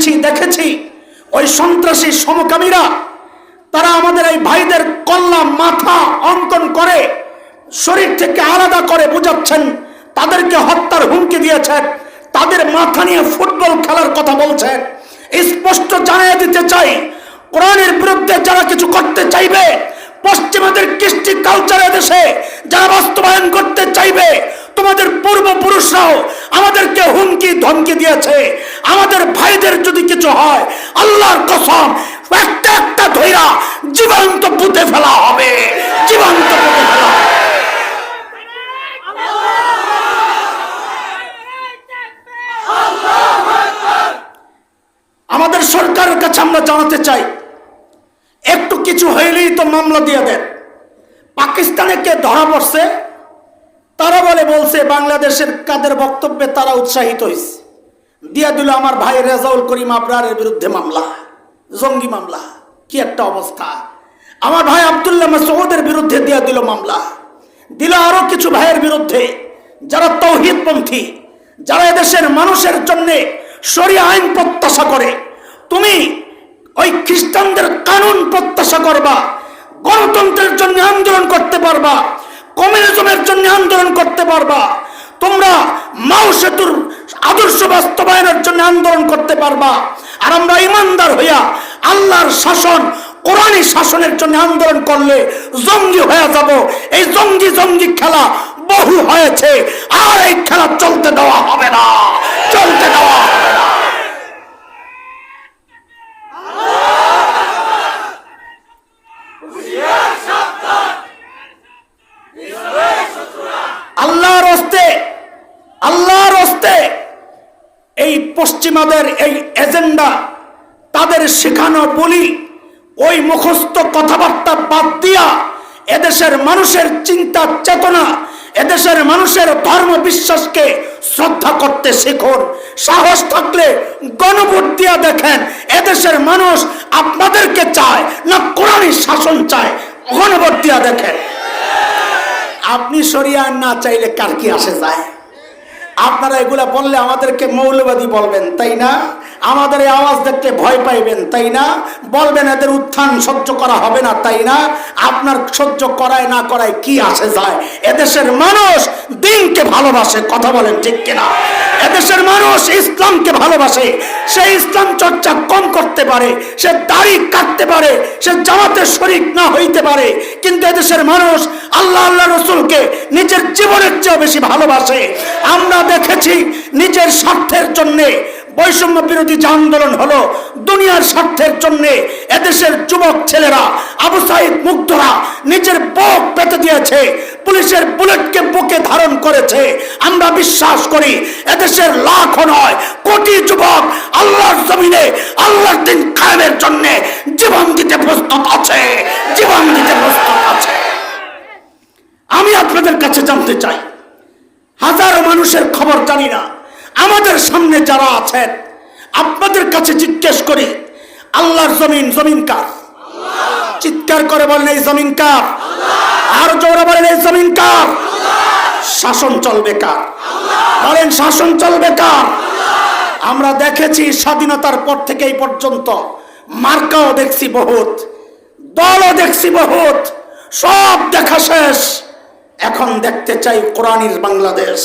শুনেছি দেখেছি। ওই সন্ত্রাসী সমকামীরা, তারা আমাদের এই ভাইদের কল্লা মাথা অঙ্কন করে, শরীর থেকে আলাদা করে বুঝাচ্ছেন, তাদেরকে হত্যার হুমকি দিয়েছেন তাদের মাথা নিয়ে ফুটবল খেলার কথা বলছেন স্পষ্ট জানিয়ে দিতে চাই, কোরআনের বিরুদ্ধে যারা কিছু করতে চাইবে, পশ্চিমাদের কৃষ্টি কালচার দেশে যারা বাস্তবায়ন করতে চাইবে তোমাদের পূর্বপুরুষরাও আমাদেরকে হুমকি, ধমকি দিয়েছে। আমাদের ভাইদের যদি কিছু হয়, আল্লাহর কসম, একটা একটা ধৈরা জীবন্ত পুঁতে ফেলা হবে। জীবন্ত পুঁতে ফেলা। আমাদের সরকারের কাছে আমরা জানাতে চাই, একটু কিছু হইলেই তো মামলা দিয়ে দেন। পাকিস্তানে কে ধরা পড়ছে? তারা বলে, বলছে, বাংলাদেশের কাদের বক্তব্যে তারা উৎসাহিত হয়েছে দিয়ে দিল আমার ভাই রেজাউল করিম আবরারের বিরুদ্ধে মামলা, জঙ্গি মামলা। কি একটা অবস্থা। আমার ভাই আবদুল্লাহ মাসউদের বিরুদ্ধে দিয়ে দিল মামলা। দিল আরও কিছু ভাইয়ের বিরুদ্ধে। যারা তৌহিদপন্থী, যারা এদেশের মানুষের জন্যে সরিয়া আইন প্রত্যাশা করে, তুমি ওই খ্রিস্টানদের কানুন প্রত্যাশা করবা, গণতন্ত্রের জন্য আন্দোলন করতে পারবা কমিউনিজমের জন্য আন্দোলন করতে পারবা। তোমরা মাও সেতুর আদর্শ বাস্তবায়নের জন্য আন্দোলন করতে পারবা। আর আমরা ইমানদার হইয়া আল্লাহর শাসন, কোরআনী শাসনের জন্য আন্দোলন করলে জঙ্গি হয়ে যাব। এই জঙ্গি জঙ্গি খেলা বহু হয়েছে। আর এই খেলা চলতে দেওয়া হবে না। চলতে দেওয়া হবে না আল্লাহর হস্তে আল্লাহর হস্তে এই পশ্চিমাদের এই এজেন্ডা তাদের শেখানো বলি, ওই মুখস্থ কথাবার্তা বাদ দিয়া এদেশের মানুষের চিন্তা চেতনা, এদেশের মানুষের ধর্ম বিশ্বাসকে শ্রদ্ধা করতে শিখুন। সাহস থাকলে গণভোট দিয়া দেখেন, এদেশের মানুষ আপনাদেরকে চায় না কোরআনী শাসন চায়, গণভোট দিয়া দেখেন। আপনি সরিয়া না চাইলে কার কি আসে যায়? আপনারা এগুলা বললে আমাদেরকে মৌলবাদী বলবেন, তাই না? আমাদের এই আওয়াজ দেখতে ভয় পাইবেন, তাই না? বলবেন এদের উত্থান সহ্য করা হবে না, তাই না? আপনার সহ্য করায় না করায় কি আসে যায়? এদেশের মানুষ দিনকে ভালোবাসে, কথা বলেন ঠিক কিনা? এদেশের মানুষ ইসলামকে ভালোবাসে, সে ইসলাম চর্চা কম করতে পারে, সে দাড়ি কাটতে পারে, সে জামাতে শরিক না হইতে পারে, কিন্তু এদেশের মানুষ আল্লাহ আল্লাহ রসুলকে নিজের জীবনের চেয়ে বেশি ভালোবাসে। আমরা দেখেছি নিজের স্বার্থের জন্যে বৈষম্য বিরোধী যে আন্দোলন হলো, দুনিয়ার স্বার্থের জন্য এদেশের যুবক ছেলেরা, আবু সাইদ মুগ্ধরা নিজের বুক পেতে দিয়েছে, পুলিশের বুলেটকে বুকে ধারণ করেছে। আমরা বিশ্বাস করি, এদেশের লাখ নয়, কোটি যুবক আল্লাহর জমিনে, আল্লাহর দিন কায়েমের জন্য জীবন দিতে প্রস্তুত আছে, জীবন দিতে প্রস্তুত আছে। আমি আপনাদের কাছে জানতে চাই, হাজারো মানুষের খবর জানি না আমাদের সামনে যারা আছেন, আপনাদের কাছে জিজ্ঞেস করি, আল্লাহর জমিন জমিন কার? চিৎকার করে বলেন, এই জমিন কার? আর জোরে বলেন, এই জমিন কার? শাসন চলবে কার? বলেন, শাসন চলবে কার? আমরা দেখেছি স্বাধীনতার পর থেকে এই পর্যন্ত মার্কাও দেখছি বহুত, দলও দেখছি বহুত, সব দেখা শেষ। এখন দেখতে চাই কোরআনের বাংলাদেশ।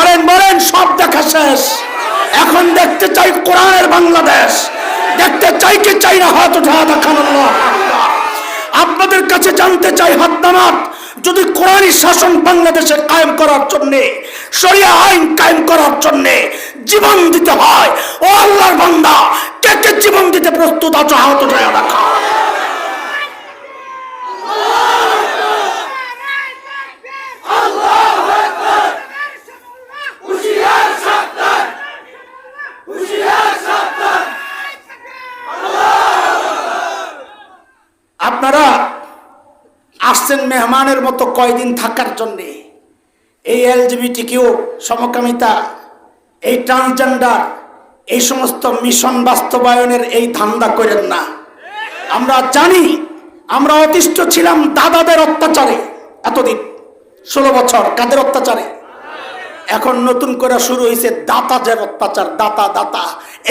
বলেন বলেন সব দেখা শেষ। এখন দেখতে চাই কোরআনের বাংলাদেশ। দেখতে চাই কি চাই না, হাত উঠা দেখান আপনাদের কাছে জানতে চাই, হাত নামাত, যদি কোরআনী শাসন বাংলাদেশে কায়েম করার জন্য, শরিয়া আইন কায়েম করার জন্য জীবন দিতে হয়, ও আল্লাহর বান্দা, কে কে জীবন দিতে প্রস্তুত আছো, হাত উঠে দেখা আপনারা আসছেন মেহমানের মতো কয়দিন থাকার জন্যে। এই এলজিবিটি কিউ সমকামিতা, এই ট্রান্সজেন্ডার, এই সমস্ত মিশন বাস্তবায়নের এই ধান্দা করেন না। আমরা জানি, আমরা অতিষ্ঠ ছিলাম দাদাদের অত্যাচারে এতদিন, ষোলো বছর কাদের অত্যাচারে? এখন নতুন করে শুরু হয়েছে দাতা যে অত্যাচার দাতা দাতা।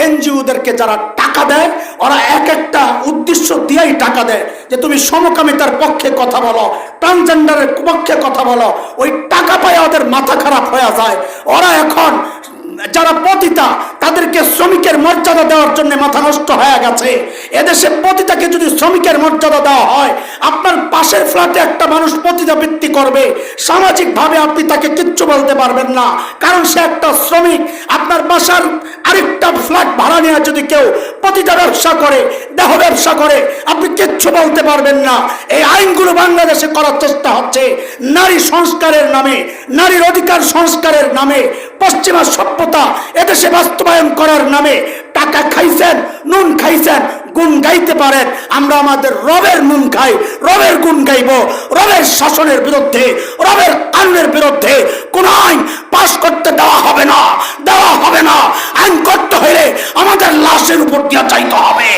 এনজিওদেরকে যারা টাকা দেয়, ওরা এক একটা উদ্দেশ্য দিয়েই টাকা দেয়। যে তুমি সমকামিতার পক্ষে কথা বলো ট্রান্সজেন্ডারের পক্ষে কথা বলো, ওই টাকা পায় ওদের মাথা খারাপ হয়ে যায়। ওরা এখন যারা পতিতা, তাদেরকে শ্রমিকের মর্যাদা দেওয়ার জন্য মাথা নষ্ট হয়ে গেছে। এদেশে পতিতাকে যদি শ্রমিকের মর্যাদা দেওয়া হয়, আপনার পাশের ফ্ল্যাটে একটা মানুষ পতিতা বৃত্তি করবে। সামাজিকভাবে আপনি তাকে কিচ্ছু বলতে পারবেন না, কারণ সে একটা শ্রমিক। আপনার বাসার আরেকটা ফ্ল্যাট ভাড়া নিয়ে যদি কেউ পতিতা ব্যবসা করে, দেহ ব্যবসা করে, আপনি কিচ্ছু বলতে পারবেন না। এই আইনগুলো বাংলাদেশে করার চেষ্টা হচ্ছে। নারী সংস্কারের নামে, নারীর অধিকার সংস্কারের নামে পশ্চিমা সভ্যতা এদেশে বাস্তবায়ন করার নামে টাকা খাইছেন, নুন খাইছেন, গুণ গাইতে পারেন। আমরা আমাদের রবের নুন খাই, রবের গুণ গাইব। রবের শাসনের বিরুদ্ধে, রবের কানুনের বিরুদ্ধে কোন আইন পাশ করতে দেওয়া হবে না, দেওয়া হবে না। আইন করতে হলে আমাদের লাশের উপর দিয়ে চাইতে হবে।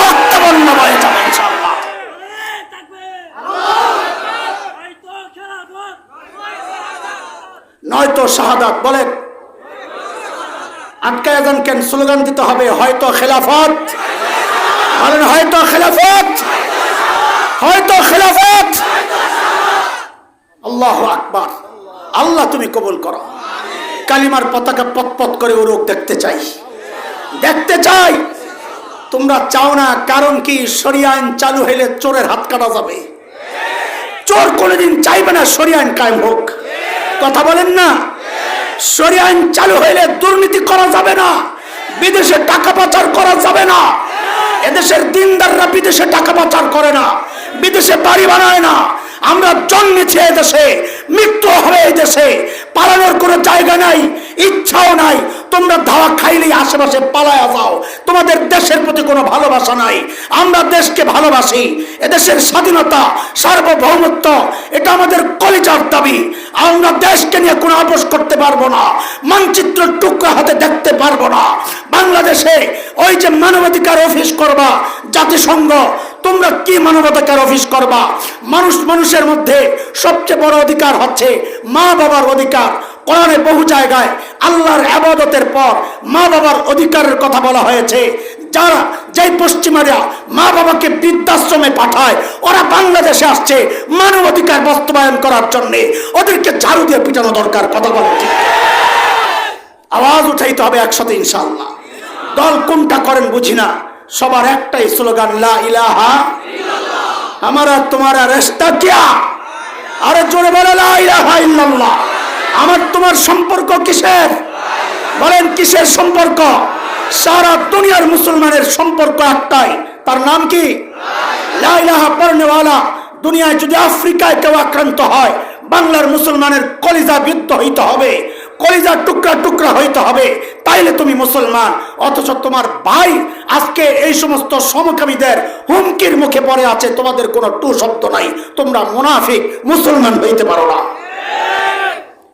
রক্ত বন্য হয়ে যাবে নয়তো শাহাদাত বলেন আটকায় যান কেন স্লোগান দিতে হবে, হয়তো খেলাফত। বলেন, হয়তো খেলাফত। হয়তো খেলাফত। আল্লাহ আকবার। আল্লাহ, তুমি কবুল করো। কালিমার পতাকা পতপত করে উড়ুক দেখতে চাই। দেখতে চাই? তোমরা চাও না, কারণ কি সরিয়া আইন চালু হইলে চোরের হাত কাটা যাবে। চোর কোনোদিন চাইবে না সরিয়া আইন কায়েম হোক। কথা বলেন না। সরিয়া আইন চালু হইলে দুর্নীতি করা যাবে না, বিদেশে টাকা পাচার করা যাবে না, এদেশের দিনদাররা বিদেশে টাকা পাচার করে না, বিদেশে বাড়ি বানায় না আমরা জন্মেছি এই দেশে, মৃত্যু হবে এই দেশে, পালানোর কোনো জায়গা নাই, ইচ্ছাও নাই। তোমরা ধাওয়া খাইলেই আশেপাশে পালায়া যাও। তোমাদের দেশের প্রতি কোনো ভালোবাসা নাই। আমরা দেশকে ভালোবাসি। এদেশের স্বাধীনতা, সার্বভৌমত্ব, এটা আমাদের কলিজার দাবি। আমরা দেশকে নিয়ে কোনো আপোষ করতে পারব না। মানচিত্র টুকরা হাতে দেখতে পারব না। বাংলাদেশে ওই যে মানবাধিকার অফিস করবা, জাতিসংঘ, তোমরা কি মানবাধিকার অফিস করবা? মানুষ মানুষের মধ্যে সবচেয়ে বড় অধিকার হচ্ছে মা বাবার অধিকার। কোরআনে বহু জায়গায় আল্লাহর আবাদতের পর মা বাবার অধিকারের কথা বলা হয়েছে। যারা যেই পশ্চিমারা মা বাবাকে বৃদ্ধাশ্রমে পাঠায়, ওরা বাংলাদেশে আসছে মানব অধিকার বাস্তবায়ন করার জন্য। ওদেরকে ঝাড়ু দিয়ে পিটানো দরকার, কথা বলা আওয়াজ উঠাইতে হবে একসাথে ইনশাল্লাহ দল কোনটা করেন বুঝি না? সবার একটাই স্লোগান, লা ইলাহা আমারা তোমারা রেস্তা কিয়া আরে জোরে বলে, লা ইলাহা ইল্লাল্লাহ। আমার তোমার সম্পর্ক কিসের? বলেন, কিসের সম্পর্ক? সারা দুনিয়ার মুসলমানের সম্পর্ক একটাই। তার নাম কি? লা ইলাহা দুনিয়ায় যদি আফ্রিকায় কেউ আক্রান্ত হয়, বাংলার মুসলমানের কলিজা বিদ্ধ হইতে হবে। কলিজা টুকরা টুকরা হইতে হবে। তাইলে তুমি মুসলমান। অথচ তোমার ভাই আজকে এই সমস্ত সমকামীদের হুমকির মুখে পড়ে আছে। তোমাদের কোনো টু শব্দ নাই। তোমরা মুনাফিক, মুসলমান হইতে পারো না।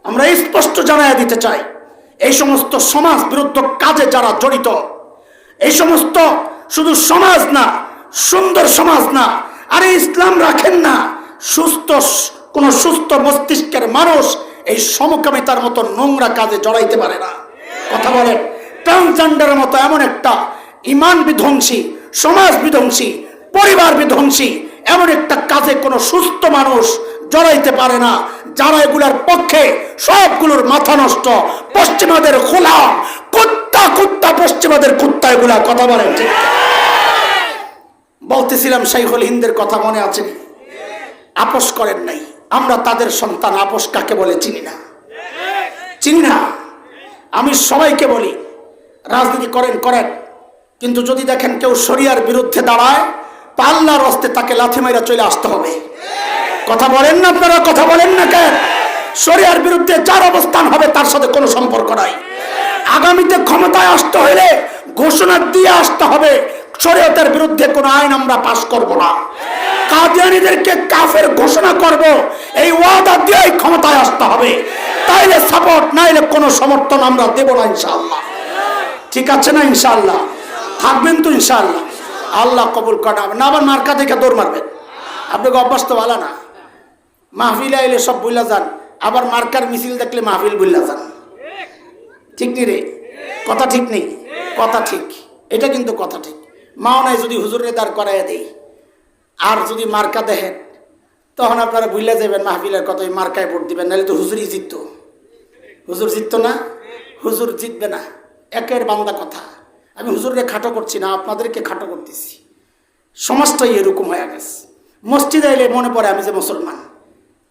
আমরা স্পষ্ট জানাই দিতে চাই, এই সমস্ত সমাজ বিরুদ্ধ কাজে যারা জড়িত, এই সমস্ত শুধু সমাজ না, সুন্দর সমাজ না, আরে ইসলাম রাখেন না। সুস্থ কোন সুস্থ মস্তিষ্কের মানুষ এই সমকামিতার মতো নোংরা কাজে জড়াইতে পারে না। কথা বলেন ট্রান্সজেন্ডারের মতো এমন একটা ইমান বিধ্বংসী, সমাজ বিধ্বংসী, পরিবার বিধ্বংসী, এমন একটা কাজে কোনো সুস্থ মানুষ জড়াইতে পারে না, যারা এগুলার পক্ষে সবগুলোর মাথা নষ্ট, পশ্চিমাদের গোলাম, কুত্তা কুত্তা পশ্চিমাদের কুত্তা এগুলা, কথা বলেন ঠিক বলতেছিলাম শাইখুল হিন্দের কথা মনে আছে নি? আপোষ করেন নাই। আমরা তাদের সন্তান আপোষ কাকে বলে চিনি না? চিনি না। আমি সবাইকে বলি, রাজনীতি করেন করেন। কিন্তু যদি দেখেন কেউ শরিয়ার বিরুদ্ধে দাঁড়ায় তা আল্লাহর হস্তে তাকে লাথি মাইরা চলে আসতে হবে। কথা বলেন না আপনারা, কথা বলেন না কেন? শরিয়ার বিরুদ্ধে যার অবস্থান হবে তার সাথে কোনো সম্পর্ক নাই। আগামীতে ক্ষমতায় আসতে হলে ঘোষণা দিয়ে আসতে হবে শরীয়তের বিরুদ্ধে কোনো আইন আমরা পাশ করব না। কাদিয়ানিদেরকে কাফের ঘোষণা করব, এই ওয়াদা দিয়েই ক্ষমতায় আসতে হবে। তাইলে সাপোর্ট নাইলে কোনো সমর্থন আমরা দেব না ইনশাআল্লাহ। ঠিক আছে না ইনশাআল্লাহ? থাকবেন তো ইনশাআল্লাহ। আল্লাহ কবুল করা না, আবার মার্কা দেখে দৌড় মারবেন। আপনাকে অভ্যাস তো ভালো না। মাহফিল আইলে সব বুঝলা যান। আবার মার্কার মিছিল দেখলে মাহফিল বুঝলা যান। ঠিক নেই রে? কথা ঠিক নেই? কথা ঠিক। এটা কিন্তু কথা ঠিক। মাও নাই যদি হুজুরের দাঁড় করাইয়া দেই, আর যদি মার্কা দেখেন, তখন আপনারা ভুলে যাবেন মাহফিলের কত ওই মার্কায় ভোট দিবেন, নাহলে তো হুজুরই জিতত। হুজুর জিতত না? হুজুর জিতবে না। একের বান্দা কথা। আমি হুজুরকে খাটো করছি না, আপনাদেরকে খাটো করতেছি। সমাজটাই এরকম হয়ে গেছে। মসজিদে এলে মনে পড়ে আমি যে মুসলমান।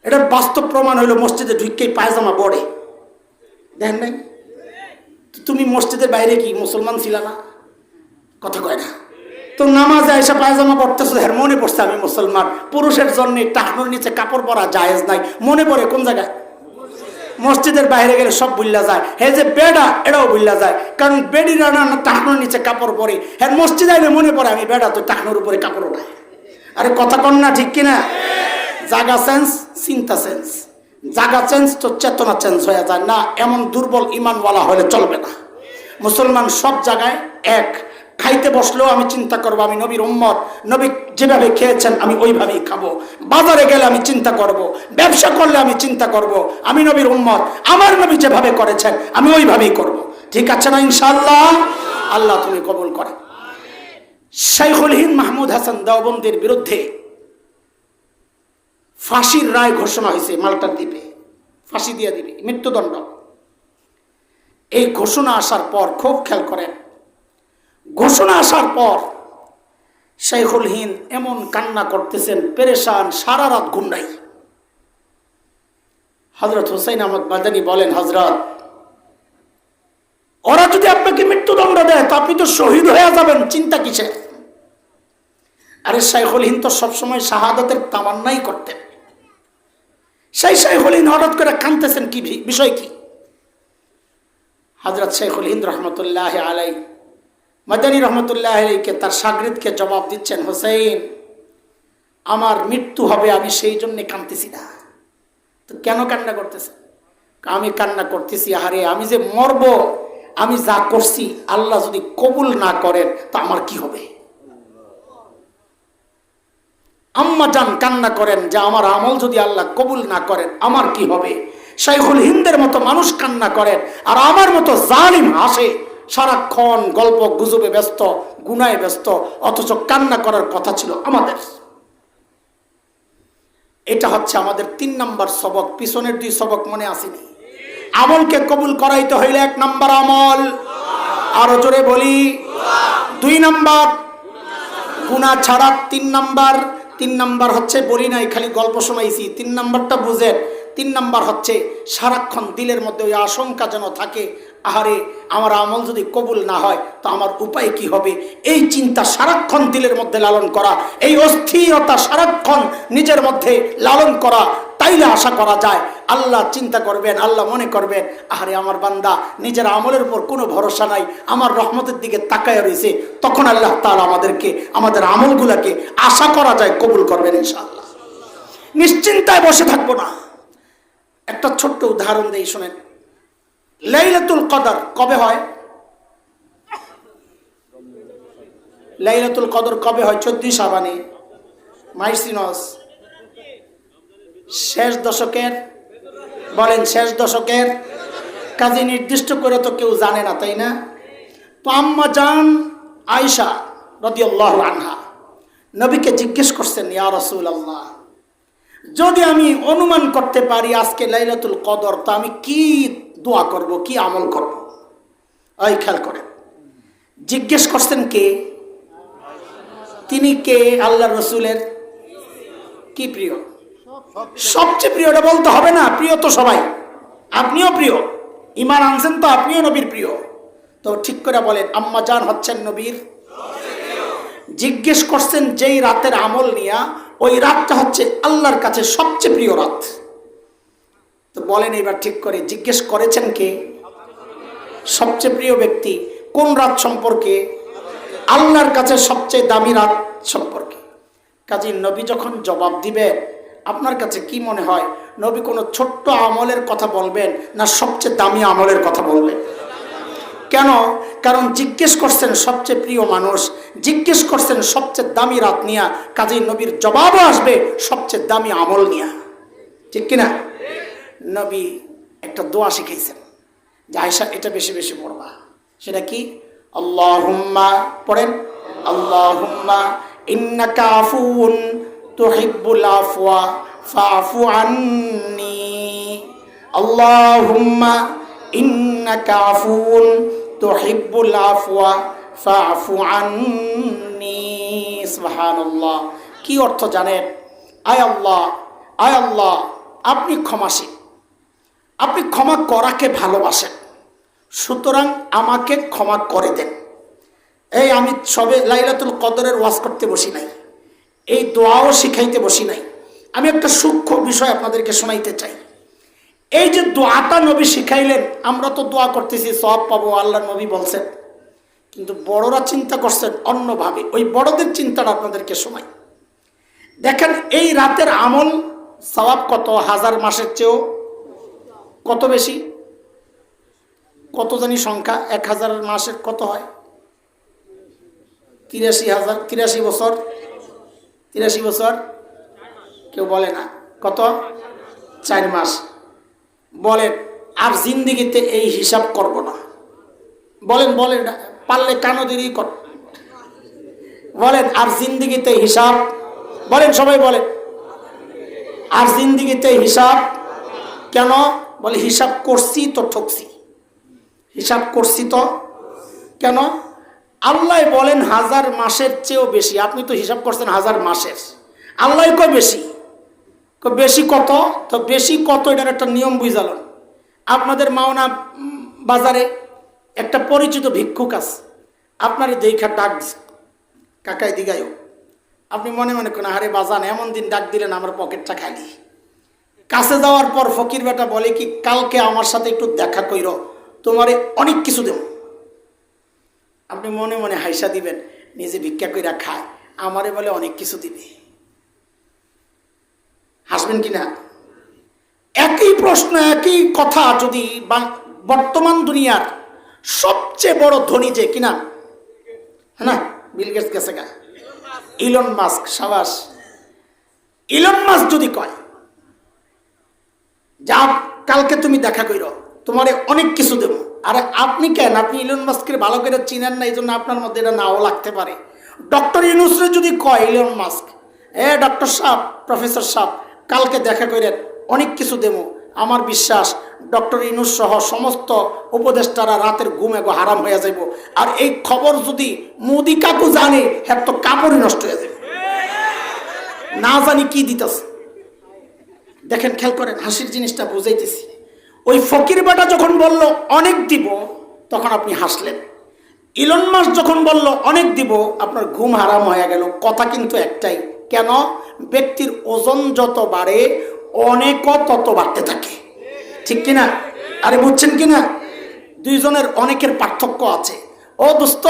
এটা বাস্তব প্রমাণ হলো মসজিদে ঢুককেই পায়জামা পড়ে। দেখেন নাই? তুমি মসজিদের বাইরে কি মুসলমান ছিল না? কথা কয় না। তো নামাজে এসে পায়জামা পড়তেছো হ্যাঁ মনে পড়ছে আমি মুসলমান। পুরুষের জন্য টাকনোর নিচে কাপড় পরা জায়েজ নাই। মনে পড়ে কোন জায়গায়? মসজিদের বাইরে গেলে সব বুল্লা যায়। হে যে বেডা, এটাও বুল্লা যায়। কারণ বেডিরা না টাকনোর নিচে কাপড় পরে। হ্যাঁ মসজিদ আইলে মনে পড়ে আমি বেডা, তো টাকনোর উপরে কাপড় ওঠায়। আরে কথা কন না, ঠিক কিনা? জাগা সেন্স, চিন্তা সেন্স। জাগা চেঞ্জ তো চেতনা চেঞ্জ হয়ে যায়। না, এমন দুর্বল ইমানওয়ালা হলে চলবে না। মুসলমান সব জায়গায় এক। খাইতে বসলেও আমি চিন্তা করব, আমি নবীর উম্মত, নবী যেভাবে খেয়েছেন আমি ওইভাবেই খাব বাজারে গেলে আমি চিন্তা করব। ব্যবসা করলে আমি চিন্তা করব। আমি নবীর উম্মত, আমার নবী যেভাবে করেছেন আমি ওইভাবেই করব। ঠিক আছে না ইনশাল্লাহ আল্লাহ তুমি কবুল করে শাইখুল হিন্দ মাহমুদ হাসান দেওবন্দির বিরুদ্ধে ফাঁসির রায় ঘোষণা হয়েছে মাল্টার দ্বীপে ফাঁসি দিয়ে দিবে, মৃত্যুদণ্ড এই ঘোষণা আসার পর খুব খেয়াল করেন ঘোষণা আসার পর শেখুল হিন্দ এমন কান্না করতেছেন, পেরেশান, সারা রাত ঘুম নাই হজরত হুসাইন আহমদ বাদানি বলেন হজরত ওরা যদি আপনাকে মৃত্যুদণ্ড দেয়, তো আপনি তো শহীদ হয়ে যাবেন, চিন্তা কিসের? আরে শাইখুল হিন্দ তো সবসময় শাহাদতের তামান্নাই করতেন। সেই শাইখুল হিন্দ হঠাৎ করে কানতেছেন কি বিষয় কি? হজরত শেখুল হিন্দ রহমতুল্লাহ আলাই মাদানী রহমতুল্লাহ আলাইকে তার সাগরিদকে জবাব দিচ্ছেন, হোসেন, আমার মৃত্যু হবে, আমি সেই জন্যে কানতেছি না। তো কেন কান্না করতেছে? আমি কান্না করতেছি আরে আমি যে মরব, আমি যা করছি, আল্লাহ যদি কবুল না করেন, তো আমার কি হবে? আম্মা যান কান্না করেন যে আমার আমল যদি আল্লাহ কবুল না করেন, আমার কি হবে? শাইখুল হিন্দের মতো মানুষ কান্না করেন, আর আমার মতো জালিম হাসে সারাক্ষণ গল্প, গুজবে ব্যস্ত, গুনায় ব্যস্ত, অথচ কান্না করার কথা ছিল আমাদের। এটা হচ্ছে আমাদের তিন নম্বর সবক, পিছনের দুই সবক মনে আসেনি। আমলকে কবুল করাইতে হইলে এক নম্বর আমল। আরও জোরে বলি, দুই নম্বর। গুণা ছাড়া তিন নম্বর, তিন নাম্বার হচ্ছে বলি নাই, খালি গল্প শোনাইছি। তিন নম্বরটা বুঝেন, তিন নম্বর হচ্ছে সারাক্ষণ দিলের মধ্যে ওই আশঙ্কা যেন থাকে আহারে, আমার আমল যদি কবুল না হয়, তো আমার উপায় কি হবে? এই চিন্তা সারাক্ষণ দিলের মধ্যে লালন করা, এই অস্থিরতা সারাক্ষণ নিজের মধ্যে লালন করা, তাইলে আশা করা যায়। আল্লাহ চিন্তা করবেন, আল্লাহ মনে করবেন, আহারে, আমার বান্দা, নিজের আমলের উপর কোনো ভরসা নাই, আমার রহমতের দিকে তাকায় রয়েছে তখন আল্লাহ তাআলা আমাদেরকে, আমাদের আমলগুলোকে আশা করা যায়, কবুল করবেন ইনশাআল্লাহ। নিশ্চিন্তায় বসে থাকব না। একটা ছোট্ট উদাহরণ দিয়ে শোনেন। লাইলাতুল কদর, কবে হয়? লাইলাতুল কদর কবে হয়? চোদ্দই সাবানে মাইসিনস। শেষ দশকের, বলেন শেষ দশকের কাজে নির্দিষ্ট করে তো কেউ জানে না, তাই না? তো আম্মা জান আয়সা রদিয়াল্লাহ আনহা নবীকে জিজ্ঞেস করছেন, ইয়া রসুল আল্লাহ যদি আমি অনুমান করতে পারি আজকে লাইলাতুল কদর, তো আমি কি দোয়া করব, কি আমল করব? ওই খেয়াল করেন। জিজ্ঞেস করছেন কে? তিনি কে? আল্লাহ রসুলের? কি প্রিয়? সবচেয়ে প্রিয়টা বলতে হবে না, প্রিয় তো সবাই। আপনিও প্রিয়। ইমান আনছেন তো আপনিও নবীর প্রিয়। তো ঠিক করে বলেন, আম্মা জান হচ্ছেন নবীর? জিজ্ঞেস করছেন যেই রাতের আমল নিয়া, ওই রাতটা হচ্ছে আল্লাহর কাছে সবচেয়ে প্রিয় রাত। তো বলেন এবার ঠিক করে, জিজ্ঞেস করেছেন কে? সবচেয়ে প্রিয় ব্যক্তি কোন রাত সম্পর্কে? আল্লাহর কাছে সবচেয়ে দামি রাত সম্পর্কে। কাজী নবী যখন জবাব দিবেন, আপনার কাছে কি মনে হয়? নবী কোনো ছোট্ট আমলের কথা বলবেন না সবচেয়ে দামি আমলের কথা বলবেন? কেন? কারণ জিজ্ঞেস করছেন সবচেয়ে প্রিয় মানুষ, জিজ্ঞেস করছেন সবচেয়ে দামি রাত নিয়া কাজী নবীর জবাবও আসবে সবচেয়ে দামি আমল নিয়া। ঠিক কিনা? নবী একটা দোয়া শিখেছেন যে আয়সা এটা বেশি বেশি পড়বা। সেটা কি? আল্লাহুম্মা পড়েন? আল্লাহুম্মা ইন্নাকা আফুন তুহিব্বুল আফওয়া ফাআফু আন্নি। আল্লাহুম্মা ইন্নাকা আফুন তুহিব্বুল আফওয়া ফাআফু আন্নি। সুবহানাল্লাহ। কি অর্থ জানেন? আয় আল্লাহ আয় আল্লাহ, আপনি ক্ষমাশীল আপনি ক্ষমা করাকে ভালোবাসেন। সুতরাং আমাকে ক্ষমা করে দেন। এই আমি সবে লাইলাতুল কদরের ওয়াজ করতে বসি নাই। এই দোয়াও শিখাইতে বসি নাই। আমি একটা সূক্ষ্ম বিষয় আপনাদেরকে শোনাইতে চাই। এই যে দোয়াটা নবী শিখাইলেন, আমরা তো দোয়া করতেছি সব পাবো, আল্লাহ নবী বলছেন। কিন্তু বড়রা চিন্তা করছেন অন্যভাবে। ওই বড়দের চিন্তাটা আপনাদেরকে শোনাই। দেখেন, এই রাতের আমল সবাব কত? হাজার মাসের চেয়েও কত বেশি? কত জানি সংখ্যা? এক হাজার মাসের কত হয়? তিরাশি হাজার, তিরাশি বছর? তিরাশি বছর? কেউ বলে না। কত? চার মাস। বলেন, আর জিন্দিগিতে এই হিসাব করব না। বলেন বলেন, পারলে কানো দেরি কর। বলেন, আর জিন্দিগিতে হিসাব? বলেন, সবাই বলেন। আর জিন্দিগিতে হিসাব? কেন? বলে হিসাব করছি তো ঠকছি। হিসাব করছি তো? কেন? আল্লাহ বলেন হাজার মাসের চেয়েও বেশি। আপনি তো হিসাব করছেন হাজার মাসের। আল্লাহ কয় বেশি। বেশি কত? তো বেশি কত এটার একটা নিয়ম বুঝালেন আপনাদের মাওনা বাজারে একটা পরিচিত ভিক্ষুক আছে। আপনার দেখা ডাক দিছে, কাকাই দিগাইও আপনি মনে মনে করেন আরে বাজান এমন দিন ডাক দিলেন আমার পকেটটা খালি? কাছে যাওয়ার পর ফকির বেটা বলে কি, কালকে আমার সাথে একটু দেখা কইর, তোমারে অনেক কিছু দেব। আপনি মনে মনে হাইসা দিবেন, নিজে ভিক্ষা কইরা খায়, আমারে বলে অনেক কিছু দিবে। হাসবেন কি না? একই প্রশ্ন, একই কথা, যদি বর্তমান দুনিয়ার সবচেয়ে বড় ধনী যে কিনা হ্যাঁ না, বিল গেটস গেছে গা। ইলন মাস্ক, সাবাস। ইলন মাস্ক যদি কয় যা কালকে তুমি দেখা কইর, তোমারে অনেক কিছু দেবো। আর আপনি কেন? আপনি ইলন মাস্কের ভালো করে চিনেন না এই জন্য আপনার মধ্যে এটা নাও লাগতে পারে। ডক্টর ইউনুসরে যদি কয় ইলন মাস্ক এ, ডক্টর সাহ প্রফেসর সাহ কালকে দেখা করেন অনেক কিছু দেবো। আমার বিশ্বাস, ডক্টর ইনুস সহ সমস্ত উপদেষ্টারা রাতের ঘুম গো হারাম হয়ে যাইব। আর এই খবর যদি মোদি কাকু জানে হ্যাঁ তো কাপড়ই নষ্ট হয়ে যাবে না জানি কি দিতেছে। দেখেন, খেয়াল করেন, হাসির জিনিসটা বুঝাইতেছি। ওই ফকির বেটা যখন বলল, অনেক দিব তখন আপনি হাসলেন। ইলন মাস যখন বলল, অনেক দিব আপনার ঘুম হারাম হয়ে গেল। কথা কিন্তু একটাই, কেন? ব্যক্তির ওজন যত বাড়ে, অনেকও তত বাড়তে থাকে। ঠিক কিনা? আরে বুঝছেন কিনা? দুইজনের অনেকের পার্থক্য আছে। ও দোস্ত,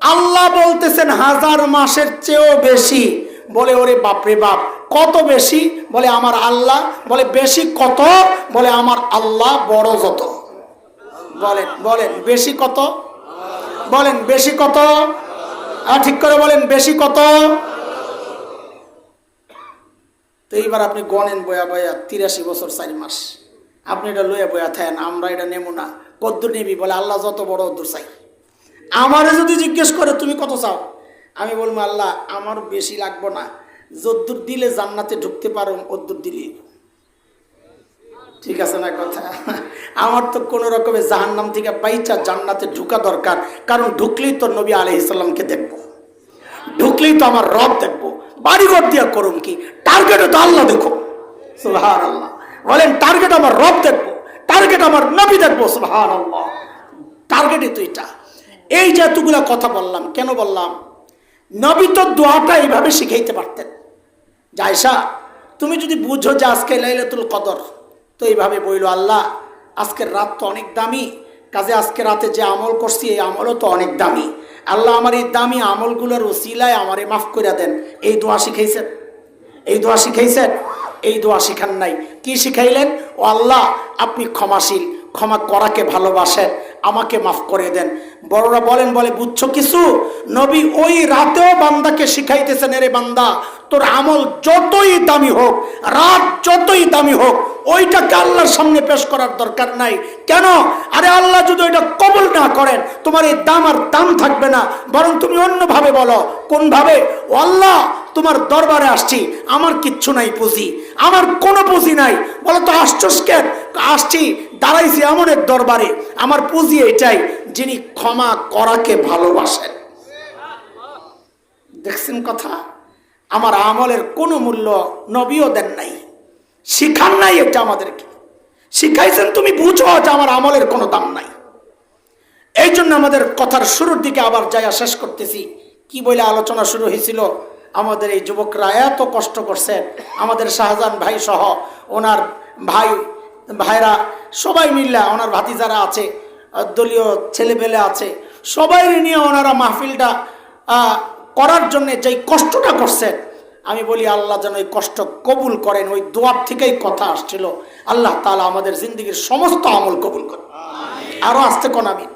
আল্লাহ বলতেছেন হাজার মাসের চেয়েও বেশি। বলে, ওরে বাপরে বাপ, কত বেশি? বলে, আমার আল্লাহ। বলে, বেশি কত? বলে, আমার আল্লাহ বড় যত। বলেন বলেন, বেশি কত? বলেন, বেশি কত? ঠিক করে বলেন, বেশি কত? তো এইবার আপনি গণেন বয়া বয়া, তিরাশি বছর চারি মাস। আপনি এটা লইয়া বয়া থাকেন, আমরা এটা নেব না। কদ্দুর নেবি বলে, আল্লাহ যত বড় অদ্দুর চাই। আমারে যদি জিজ্ঞেস করে, তুমি কত চাও? আমি বলব, আল্লাহ আমার বেশি লাগবো না। যদ্দুর দিলে জান্নাতে ঢুকতে পারো, অদ্দুর দিলে। ঠিক আছে না কথা? আমার তো কোনো রকমের জাহান্নাম থেকে বাইচা জান্নাতে ঢুকা দরকার। কারণ ঢুকলেই তো নবী আলহ ইসলামকে দেখব। ঢুকলেই তো আমার রব দেখব। বাড়িঘর দিয়া করুন কি? টার্গেটে তো আল্লাহ দেখো সুহার আল্লাহ বলেন টার্গেট আমার রব দেখব। টার্গেট আমার নবী দেখব। সুহার আল্লাহ টার্গেটই তো এটা। এই যে এতগুলা কথা বললাম, কেন বললাম? নবী তো দোয়াটা এইভাবে শিখাইতে পারতেন। জায়সা তুমি যদি বুঝো যে আজকে লাইলাতুল কদর, তো এইভাবে বইল, আল্লাহ, আজকের রাত তো অনেক দামি। কাজে আজকে রাতে যে আমল করছি, এই আমলও তো অনেক দামি। আল্লাহ আমার এই দামি আমলগুলোর ওসিলায় আমারে মাফ করে দেন। এই দোয়া শিখাইছেন? এই দোয়া শিখাইছেন? এই দোয়া শিখান নাই। কি শিখাইলেন? ও আল্লাহ, আপনি ক্ষমাশীল। ক্ষমা করাকে ভালোবাসেন। আমাকে মাফ করে দেন। বড়রা বলেন, বলে, বুঝছ কিছু? নবী ওই রাতেও বান্দাকে শিখাইতেছেন, এরে বান্দা, তোর আমল যতই দামি হোক, রাত যতই দামি হোক, ওইটাকে আল্লাহর সামনে পেশ করার দরকার নাই। কেন? আরে আল্লাহ যদি ওইটা কবল না করেন, তোমার এই দাম আর দাম থাকবে না। বরং তুমি অন্যভাবে বলো কোন ভাবে ও আল্লাহ তোমার দরবারে আসছি, আমার কিচ্ছু নাই পুঁজি, আমার কোনো পুঁজি নাই। বলো তো আসছস কেন? আসছি, দাঁড়াইছি এমন এক দরবারে। আমার পুঁজি এটাই, যিনি ক্ষমা করাকে ভালোবাসেন। দেখছেন কথা? আমার আমলের কোনো মূল্য নবীও দেন নাই। শিখান নাই এটা আমাদেরকে। শিখাইছেন তুমি, বুঝো যে আমার আমলের কোনো দাম নাই। এই জন্য আমাদের কথার শুরুর দিকে আবার যাইয়া শেষ করতেছি। কি বলে আলোচনা শুরু হয়েছিল আমাদের এই যুবকরা এত কষ্ট করছেন। আমাদের শাহজাহান ভাই সহ ওনার ভাই, ভাইরা সবাই মিল্লা ওনার ভাতিজারা আছে, দলীয় ছেলেপেলে আছে, সবাই নিয়ে ওনারা মাহফিলটা করার জন্য যেই কষ্টটা করছেন, আমি বলি আল্লাহ যেন ওই কষ্ট কবুল করেন, ওই দোয়ার থেকেই কথা আসছিল। আল্লাহ তালা আমাদের জিন্দগির সমস্ত আমল কবুল করেন। আরও আসতে কোন আমি